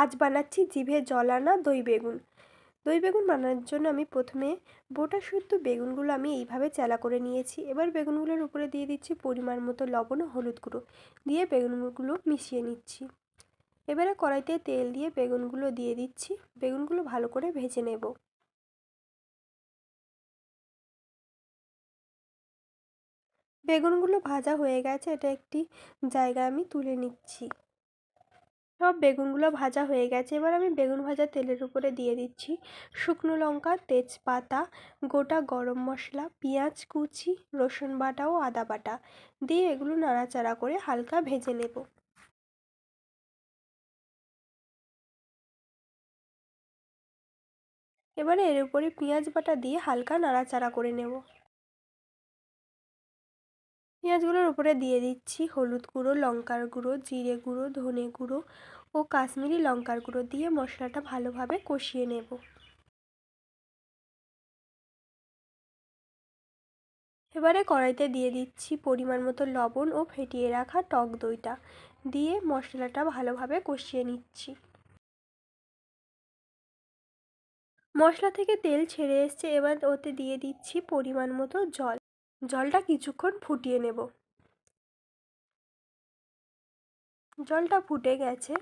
আজ বানাচ্ছি জিভে জল আনা দই বেগুন। দই বেগুন বানানোর জন্য আমি প্রথমে বোটা শুদ্ধ বেগুনগুলো আমি এইভাবে চেলা করে নিয়েছি। এবার বেগুনগুলোর উপরে দিয়ে দিচ্ছি পরিমাণ মতো লবণ ও হলুদ গুঁড়ো। দিয়ে বেগুনগুলো মিশিয়ে নিচ্ছি। এবারে কড়াইতে তেল দিয়ে বেগুনগুলো দিয়ে দিচ্ছি। বেগুনগুলো ভালো করে ভেজে নেব। বেগুনগুলো ভাজা হয়ে গেছে। এটা একটি জায়গায় আমি তুলে নিচ্ছি। সব বেগুনগুলো ভাজা হয়ে গেছে। এবার আমি বেগুন ভাজা তেলের উপরে দিয়ে দিচ্ছি শুকনো লঙ্কা, তেজপাতা, গোটা গরম মশলা, পেঁয়াজ কুচি, রসুন বাটা ও আদা বাটা দিয়ে এগুলো নাড়াচাড়া করে হালকা ভেজে নেব। এবারে এর উপরে পেঁয়াজ বাটা দিয়ে হালকা নাড়াচাড়া করে নেব। পেঁয়াজগুলোর উপরে দিয়ে দিচ্ছি হলুদ গুঁড়ো, লঙ্কার গুঁড়ো, জিরে গুঁড়ো, ধনে গুঁড়ো ও কাশ্মীরি লঙ্কার গুঁড়ো দিয়ে মশলাটা ভালোভাবে কষিয়ে নেব। এবারে কড়াইতে দিয়ে দিচ্ছি পরিমাণ মতো লবণ ও ফেটিয়ে রাখা টক দইটা দিয়ে মশলাটা ভালোভাবে কষিয়ে নিচ্ছি। মশলা থেকে তেল ছেড়ে এসছে, এবার ওতে দিয়ে দিচ্ছি পরিমাণ মতো জল। জলটা কিছুক্ষণ ফুটিয়ে নেব। জলটা ফুটে গেছে।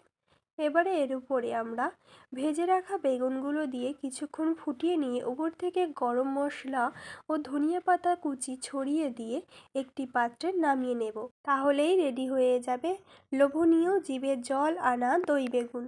এবারে এর উপরে আমরা ভেজে রাখা বেগুনগুলো দিয়ে কিছুক্ষণ ফুটিয়ে নিয়ে উপর থেকে গরম মশলা ও ধনিয়া পাতা কুচি ছড়িয়ে দিয়ে একটি পাত্রে নামিয়ে নেব। তাহলেই রেডি হয়ে যাবে লোভনীয় জিভে জল আনা দই বেগুন।